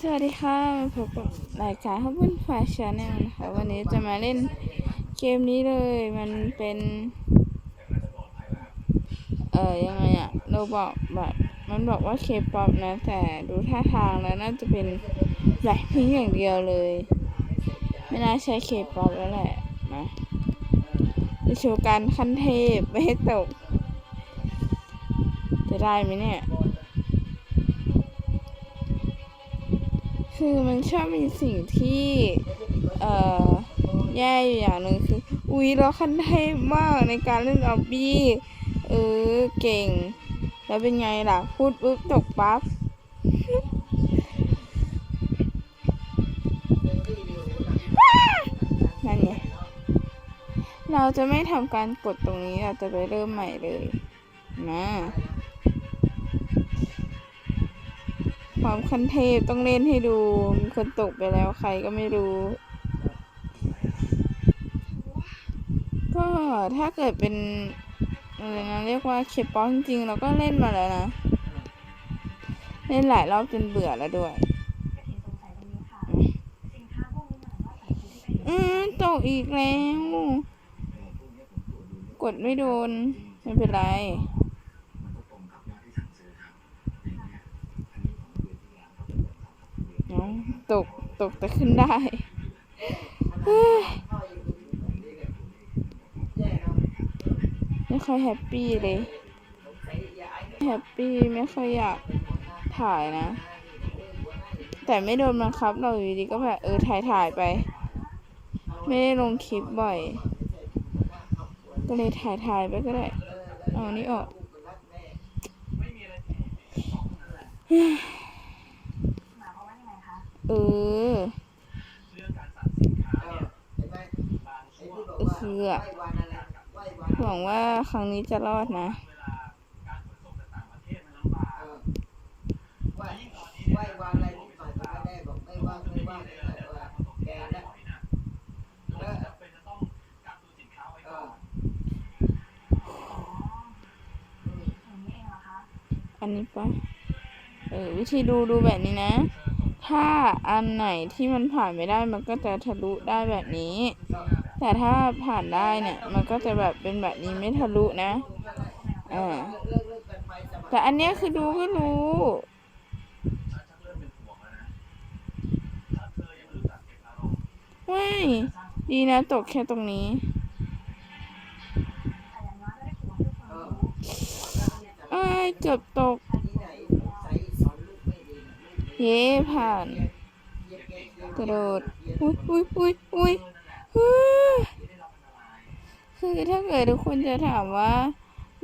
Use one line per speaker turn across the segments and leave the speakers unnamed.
สวัสดีค่ะมาพบกับรายการฮับบุญฟาชาแนลนะคะ วันนี้จะมาเล่นเกมนี้เลย มันเป็น เอ่อยังไงอะเราบอกแบบมันบอกว่าเคป๊อปนะ แต่ดูท่าทางแล้วน่าจะเป็นแบล็คพิงอย่างเดียวเลย ไม่น่าใช่เคป๊อปแล้วแหละนะจะโชว์การขั้นเทพไม่ให้ตก จะได้ไหมเนี่ย คือมันชอบมีสิ่งที่ เอ่อ แย่อยู่อย่างหนึ่งคือ อุ๊ยเราคันเทพมากในการเล่นออบบี้ เออ เก่ง แล้วเป็นไงล่ะ พูดปุ๊บตกปั๊บนั่นไงเราจะไม่ทำการกดตรงนี้ เราจะไปเริ่มใหม่เลย นะ ความคันเทพต้องเล่นให้ดูมีคนตกไปแล้วใครก็ไม่รู้ ก็ถ้าเกิดเป็นอะไรนะเรียกว่าเคป๊อปจริงๆเราก็เล่นมาแล้วนะ เล่นหลายรอบจนเบื่อแล้วด้วย อืมตกอีกแล้ว กดไม่โดน ไม่เป็นไร น้อง ตกตกแต่ขึ้นได้ไม่ค่อยแฮปปี้เลยแฮปปี้ไม่ค่อยอยากถ่ายนะ แต่ไม่โดนบังคับ เราอยู่ดีก็แบบเออถ่ายถ่ายไป ไม่ได้ลงคลิปบ่อย ก็เลยถ่ายถ่ายไปก็ได้ เอานนี้ออก เออเคือหวังว่าครั้งนี้จะรอดนะ
อันนี้
ปะเออวิธีดูดูแบบนี้นะ ถ้าอันไหนที่มันผ่านไม่ได้มันก็จะทะลุได้แบบนี้ แต่ถ้าผ่านได้เนี่ย มันก็จะแบบเป็นแบบนี้ไม่ทะลุนะอ่าแต่อันเนี้ยคือดูก็รู้ไม่ดีนะตกแค่ตรงนี้
เออ
อ้ายเกือบตก
ที่ไหนใส่สอนลูกไม่ดีนะลูก
เย้ผ่านกระโดดอุ้ยอุ้ยอุ้ยอุ้ยคือถ้าเกิดทุกคนจะถามว่า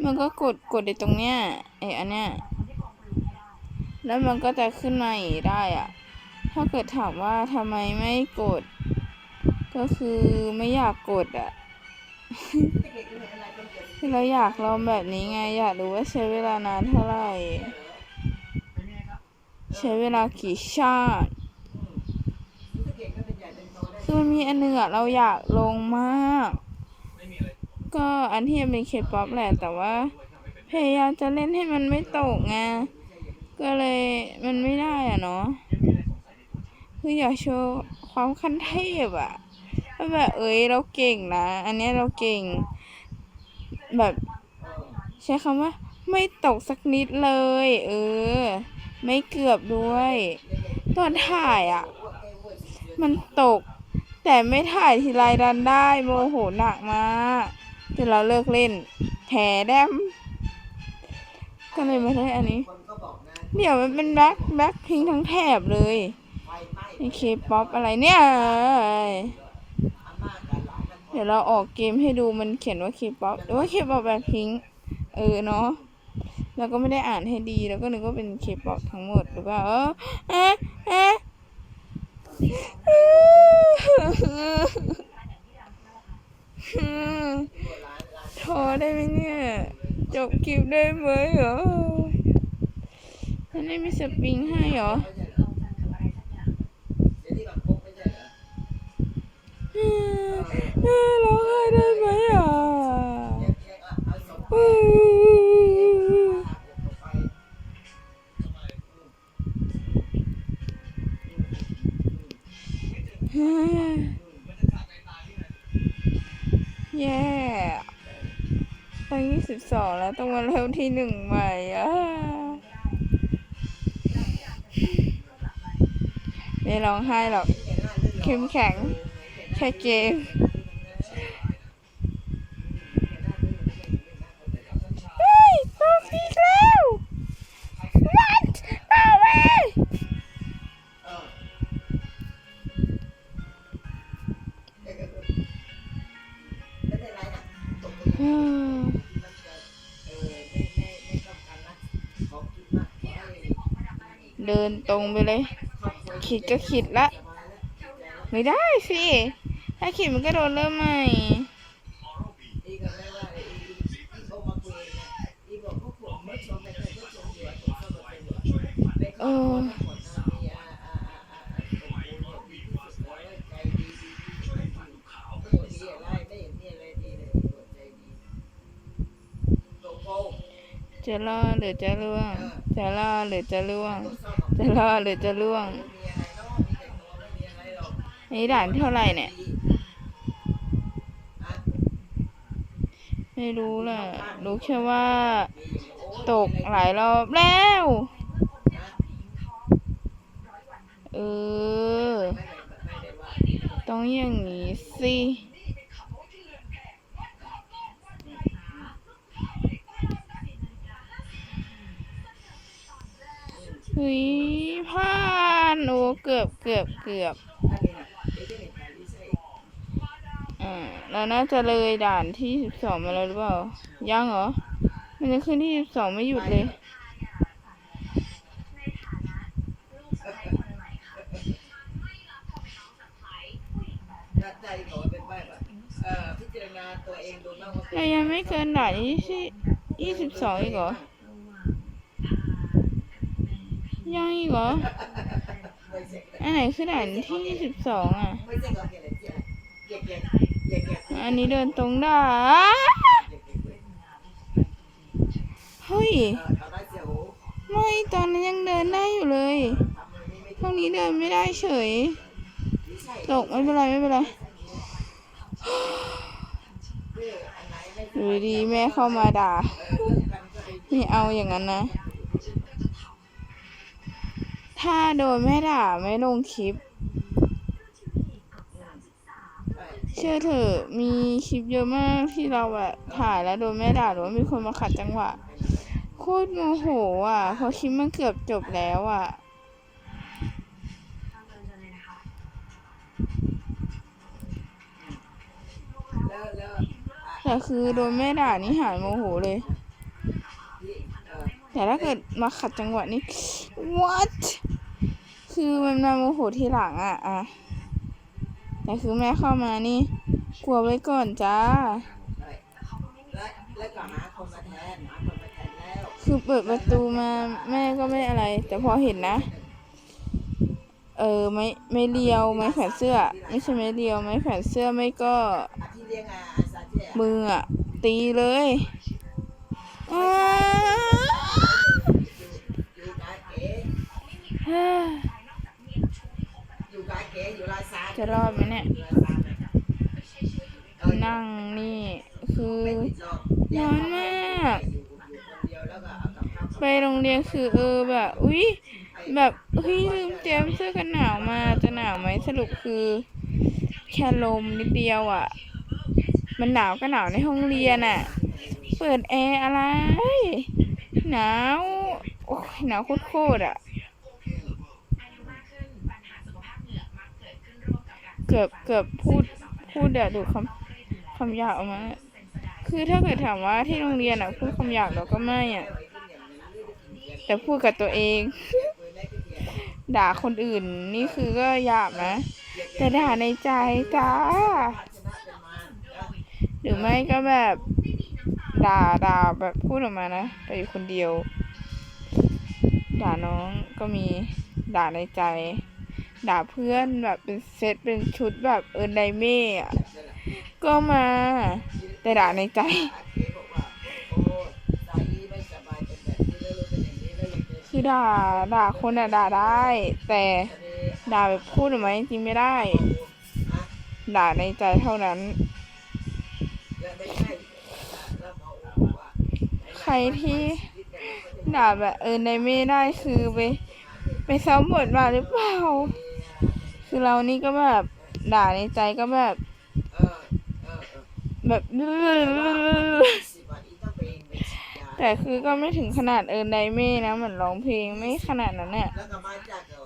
มันก็กดกดในตรงเนี้ยไออันเนี้ยแล้วมันก็จะขึ้นมาอย่างนี้ได้อะถ้าเกิดถามว่าทำไมไม่กด ก็คือไม่อยากกดอะคือเราอยากลองแบบนี้ไง อยากรู้ว่าใช้เวลานานเท่าไหร่ ใช้เวลากี่ชาติคือมันมีอันหนึ่งอะเราอยากลงมาก ก็อันที่มันเป็นเคป๊อปแหละแต่ว่า พยายามจะเล่นให้มันไม่ตกไงก็เลยมันไม่ได้อะเนาะคืออยากโชว์ความขั้นเทพอะว่าแบบเอ้ยเราเก่งนะ อันเนี้ยเราเก่ง แบบ ใช้คำว่า ไม่ตกสักนิดเลย เออ ไม่เกือบด้วย ตอนถ่ายอะมันตก แต่ไม่ถ่ายทีไรดันได้โมโหหนักมากจนเราเลิกเล่น แถแดมก็เลยมาได้อันนี้ เดี๋ยวมันเป็นแบ็คแบ็คพิงทั้งแถบเลย
ไอ
เคป๊อปอะไรเนี่ย เดี๋ยวเราออกเกมให้ดูมันเขียนว่าเคป๊อปหรือว่าเคป๊อปแบ็คพิง เออเนาะ แล้วก็ไม่ได้อ่านให้ดี แล้วก็นึกว่าเป็นเคป๊อปทั้งหมดหรือเปล่าเออเอ๊ะเอ๊ะท้อได้ไหมเนี่ย จบคลิปได้ไหมเหรอฉันไม่มีสปริงให้เหรอ
แย่
ตั้งยี่สิบสองแล้วต้องมาเริ่มที่หนึ่งใหม่อะไม่ร้องไห้หรอกเข้มแข็งแค่เกม เดินตรงไปเลย ขีดก็ขีดละ ไม่ได้สิ ถ้าขีดมันก็โดนเริ่มใหม่
อีก็ไม่ว่าเลยอีอีโทรมาคุยเนี่ยอีบอกพวกผมไม่ชมไม่เคยก็ชมอยู่ผมเข้ามาเป็นอยู่ไม่เข้ามาทั้งหมดนะมีอ่าอ่าอ่าอ่าผมดีที่สุดแล้วใจดีดีดีไม่เห็นมีอะไรไม่เห็นมีอะไรดีเลยใจดีโลโก้
จะรอดหรือจะล่วง จะรอดหรือจะล่วง จะรอดหรือจะล่วง
อะไรเนาะมีแต่ตัวไม่มีอะไรหรอก
นี่ด่านเท่าไหร่เนี่ย ไม่รู้ล่ะ รู้แค่ว่า ตกหลายรอบแล้ว เออ ต้องอย่างนี้สิ ฮ้ยพลาดโอ้เกือบเกือบเกือบ
ถ้ามีนะเดี๋ยวจะเห็นการดีไซน์
อ่าเราน่าจะเลยด่านที่สิบสองมาแล้วหรือเปล่า ยังเหรอ มันจะขึ้นที่สิบสองไม่หยุดเลย
ถ้าใจขอเป็นใบ้แบบเอ่อพิจารณาตัวเองดูบ้างว่า
เรายังไม่เกินด่านยี่สิบยี่สิบสองอีกเหรอ ยังอีกเหรอ
ไม่ใช่
อันไหนคือด่านที่สิบสองอะ อันนี้เดินตรงได้เฮ้ย
ไม่
ตอนนั้นยังเดินได้อยู่เลย
ทำเลยนี่ไม่
ตรงนี้เดินไม่ได้เฉย ตกไม่เป็นไรไม่เป็นไร
เรื่อ
ยู่ดีแม่เข้ามาด่า
ไม่
เอาอย่างนั้นนะ ถ้าโดนแม่ด่าไม่ลงคลิป เชื่อเถอะมีคลิปเยอะมากที่เราแบบถ่ายแล้วโดนแม่ด่าหรือว่ามีคนมาขัดจังหวะโคตรโมโหอะเพราะคลิปมันเกือบจบแล้วอะ
แต่
คือโดนแม่ด่านี่หายโมโหเลย แต่ถ้าเกิดมาขัดจังหวะนี้ what คือมันมาโมโหทีหลังอะอะแต่คือแม่เข้ามานี่ กลัวไว้ก่อนจ้า
คื
อเปิดประตูมาแม่ก็ไม่อะไร แต่พอเห็นนะ เออไม่ไม่เลียวไม่แขวนเสื้อ ไม่ใช่ไม่เลียวไม่แขวนเสื้อไม่ก็มืออะตีเลยอ้า จะรอดไหมเนี่ย
อยู่ลายซานเนี่ยเออ
นั่งนี่คือ
ไม่ติดหรอก
ร้อนมาก
อยู่อยู่คนเดียวแล้วก็เอากับข้าว
ไปโรงเรียนคือเออแบบ อุ๊ยแบบเฮ้ยลืมเตรียมเสื้อกันหนาวมาจะหนาวไหมสรุปคือแค่ลมนิดเดียวอะ มันหนาวก็หนาวในห้องเรียนอะ เปิดแอร์อะไร หนาว โอ้ยหนาวโคตรๆอะ เกือบเกือบพูดพูดเดี๋ยวดูคำคำหยาบออกมา คือถ้าเกิดถามว่าที่โรงเรียนอะพูดคำหยาบเราก็ไม่อะ แต่พูดกับตัวเอง ด่าคนอื่นนี่คือก็หยาบนะ แต่ด่าในใจจ้า หรือไม่ก็แบบ ด่าด่าแบบพูดออกมานะแต่อยู่คนเดียว ด่าน้องก็มีด่าในใจ ด่าเพื่อนแบบเป็นเซตเป็นชุดแบบเอินไดเม่อะก็มา แต่ด่าในใจ คือด่าด่าคนอะด่าได้ แต่ด่าแบบพูดออกมาจริงไม่ได้ ด่าในใจเท่านั้น
ใช่แล้วมาว่า
ใครที่ด่าแบบเออในไม่ได้คือไป ไปซ้อมบทมาหรือเปล่า คือเรานี่ก็แบบด่าในใจก็แบบแบบแต่คือก็ไม่ถึงขนาดเออในไดเม่นะเหมือนร้องเพลงไม่ขนาดนั้นเนี่ย
แล้วก็มาจากเอ่อ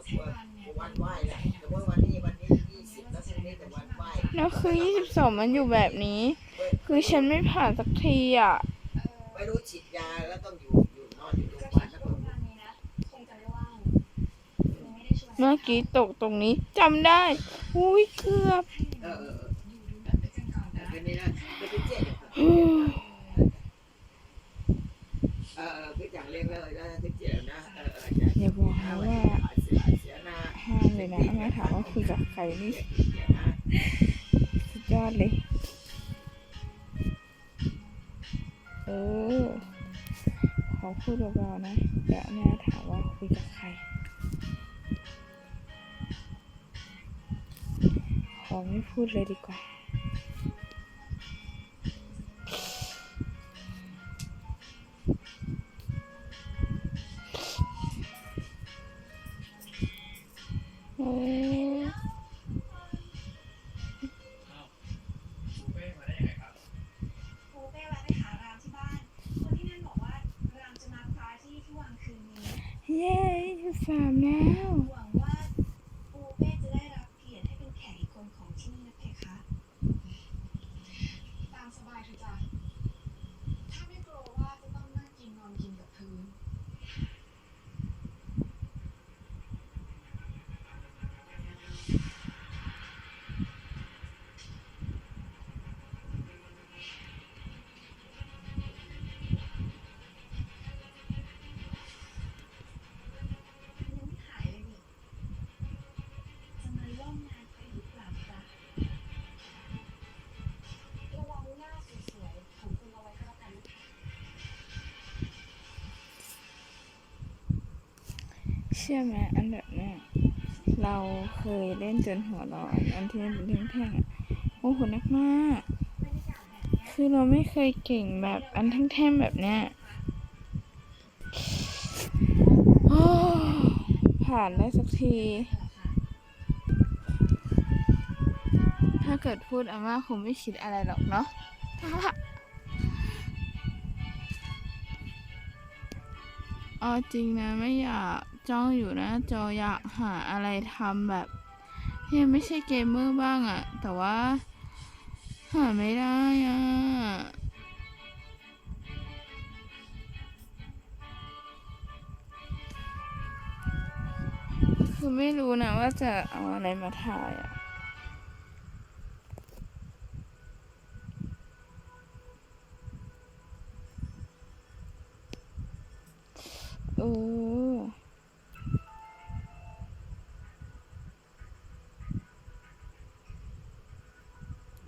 วันไหว้แหละแต่ว่าวันนี้วันนี้ยี่สิบแล้วพรุ่งนี้แต่วันไหว้
แล้วคือยี่สิบสองมันอยู่แบบนี้ คือฉันไม่ผ่านสักทีอะ
ไม่รู้ฉีดยาแล้วต้องอยู่อยู่นอนอยู่โรงพยาบาลแล้วก็
เมื่อกี้ตกตรงนี้จำได้ อุ้ยเกือบ
เออเออเออเป็นนี่นะเป็นเจ็ด
อืม
เออเออคืออย่างเล็กเลยแล้วคือเจ็ดนะเออเออ
อย่าบอกนะว่า
ห้า
มเลยนะแม่ถามว่าคุยกับใครนี่
สุ
ดยอดเลย เออขอพูดเบาๆนะเดี๋ยวแม่ถามว่าคุยกับใคร อไม่พูดเลยดีกว่าเออ
ปูเป้แวะไปห
ชื่อไหมอันแบบเนี้ยเราเคยเล่นจนหัวร้อนอันที่มันเป็นแท่งโอ้โหนักมากคือเราไม่เคยเก่งแบบอันแท่งแบบเนี้ยผ่านได้สักที ถ้าเกิดพูดอาม่าคงไม่คิดอะไรหรอกเนาะเอาจริงนะไม่อยาก จ้องอยู่นะจออยากหาอะไรทำแบบที่ไม่ใช่เกมเมอร์บ้างอะแต่ว่า หาไม่ได้อะคือไม่รู้นะว่าจะเอาอะไรมาถ่ายอะเออ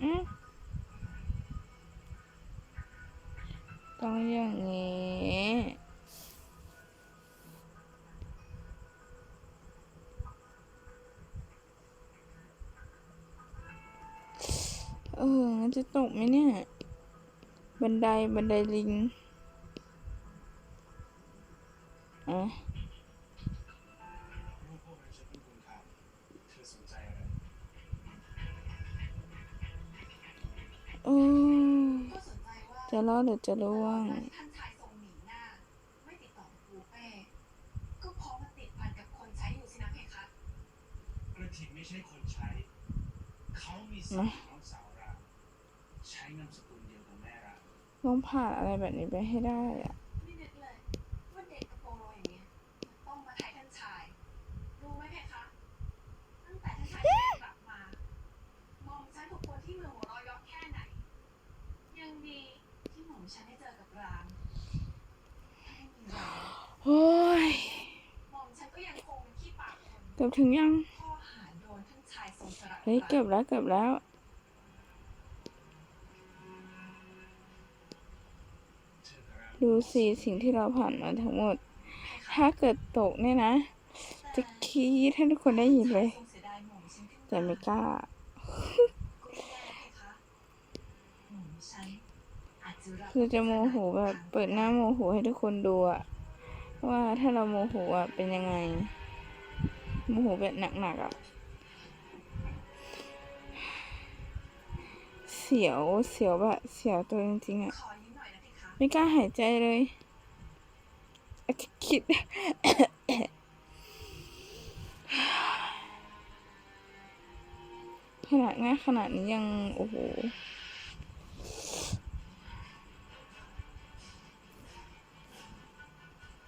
อืมต้องอย่าง นี้ เออ จะตกไหมเนี่ย บันไดบันไดลิงอะ
จะร
อดหรือจะร่วง
รามต้อ
ง
ผ่านอะไรแบบนี้ไปให้ได้อะ
ไม่นึกเลยว่าเด็กกระโปรงโลอย่างเงี้ยจะต้องมาไทยท่านชายรู้ไหมเพคะตั้งแต่ท่านชายกลับมามองฉันถูกคนที่เมืองหัวเรอยยอกแค่ไหนยังดีที่หม่อมฉันได้เจอกับรามถ้าไม่มีราม
โอ้ย
หม่อมฉันก็ยังคงเป็นขี้ปากคน
เกือบถึงยัง ฮ้ยเกือบแล้วเกือบแล้ว ดูสิสิ่งที่เราผ่านมาทั้งหมด ถ้าเกิดตกเนี่ยนะ จะคีดให้ทุกคนได้ยินเลย แต่ไม่กล้าคือจะโมโหแบบเปิดหน้าโมโหให้ทุกคนดูอะว่าถ้าเราโมโหอะเป็นยังไง โมโหแบบหนักๆอะ สียวเสียวแบบเสียวตัวจริงๆอะ
ขอยิ้มหน่อยนะเพคะ
ไม่กล้าหายใจเลยอะคิดขนาดง่ายขนาดนี้ยัง โอ้โห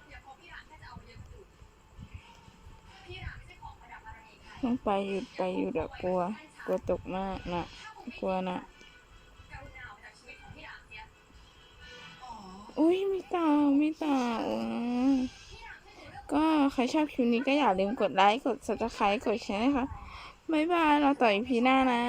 อย่าพบพี่หลานแค่จะเอาเยอะกระดูกพี่หลานไม่ใช่ของประดับอะไรใคร
ต้องไปหยุดไปหยุดอะกลัว กลัวตกมากนะ กลัวนะ
อุ้ย
มีตามีตาอืม
พี่หลานช่วยดูเรื่อ
ก็ใครชอบคลิปนี้ก็อย่าลืมกดไลค์ กด subscribe กดแชร์นะคะ บ๊ายบาย เราต่ออีพีหน้านะ